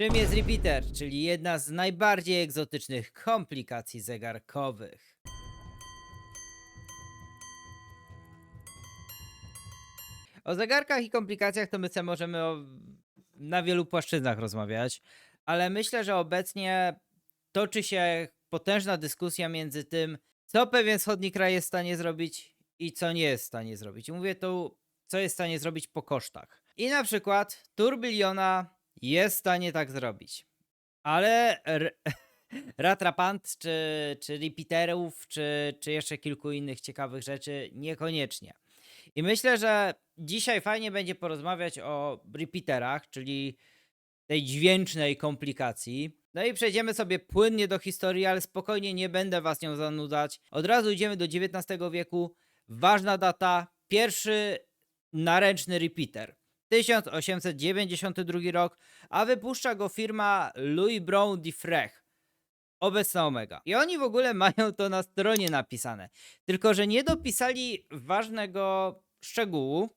Czym jest repeater, czyli jedna z najbardziej egzotycznych komplikacji zegarkowych? O zegarkach i komplikacjach to my sobie możemy o, na wielu płaszczyznach rozmawiać, ale myślę, że obecnie toczy się potężna dyskusja między tym, co pewien wschodni kraj jest w stanie zrobić i co nie jest w stanie zrobić. Mówię tu, co jest w stanie zrobić po kosztach. I na przykład Turbiliona jest w stanie tak zrobić. Ale Ratrapant, czy, czy Repeaterów, czy, czy jeszcze kilku innych ciekawych rzeczy niekoniecznie. I myślę, że dzisiaj fajnie będzie porozmawiać o repeaterach, czyli tej dźwięcznej komplikacji. No i przejdziemy sobie płynnie do historii, ale spokojnie nie będę was nią zanudzać. Od razu idziemy do XIX wieku. Ważna data, pierwszy naręczny repeater. 1892 rok, a wypuszcza go firma Louis Brown de Frech. Obecna Omega. I oni w ogóle mają to na stronie napisane. Tylko, że nie dopisali ważnego szczegółu,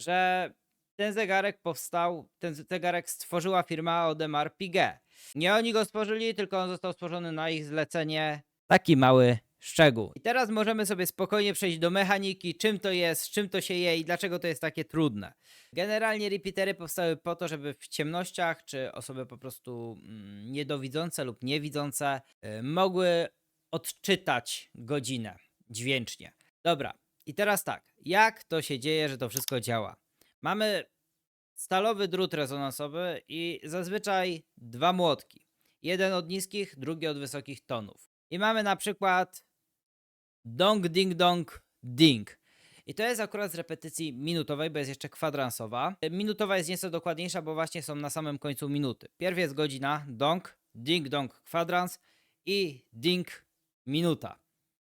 że ten zegarek powstał, ten zegarek stworzyła firma Audemars Piguet. Nie oni go stworzyli, tylko on został stworzony na ich zlecenie. Taki mały szczegół. I teraz możemy sobie spokojnie przejść do mechaniki, czym to jest, czym to się je i dlaczego to jest takie trudne. Generalnie repeatery powstały po to, żeby w ciemnościach, czy osoby po prostu mm, niedowidzące lub niewidzące y, mogły odczytać godzinę dźwięcznie. Dobra, i teraz tak, jak to się dzieje, że to wszystko działa? Mamy stalowy drut rezonansowy i zazwyczaj dwa młotki. Jeden od niskich, drugi od wysokich tonów. I mamy na przykład dong ding dong ding. I to jest akurat z repetycji minutowej, bo jest jeszcze kwadransowa. Minutowa jest nieco dokładniejsza, bo właśnie są na samym końcu minuty. Pierw jest godzina, dong, ding dong kwadrans i ding minuta.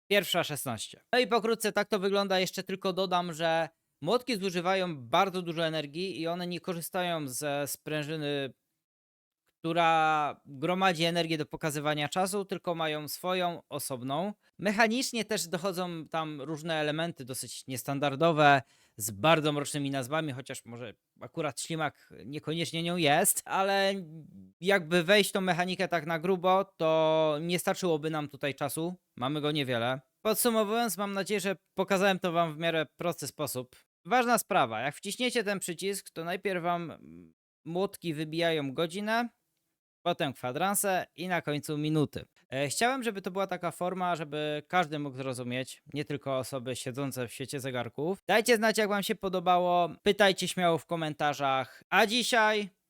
Pierwsza 16. No i pokrótce tak to wygląda. Jeszcze tylko dodam, że młotki zużywają bardzo dużo energii i one nie korzystają ze sprężyny, która gromadzi energię do pokazywania czasu, tylko mają swoją osobną. Mechanicznie też dochodzą tam różne elementy dosyć niestandardowe, z bardzo mrocznymi nazwami, chociaż może akurat ślimak niekoniecznie nią jest, ale jakby wejść tą mechanikę tak na grubo, to nie starczyłoby nam tutaj czasu. Mamy go niewiele. Podsumowując, mam nadzieję, że pokazałem to wam w miarę prosty sposób. Ważna sprawa, jak wciśniecie ten przycisk, to najpierw wam młotki wybijają godzinę, potem kwadranse i na końcu minuty. E, Chciałem, żeby to była taka forma, żeby każdy mógł zrozumieć, nie tylko osoby siedzące w świecie zegarków. Dajcie znać, jak Wam się podobało, pytajcie śmiało w komentarzach. A dzisiaj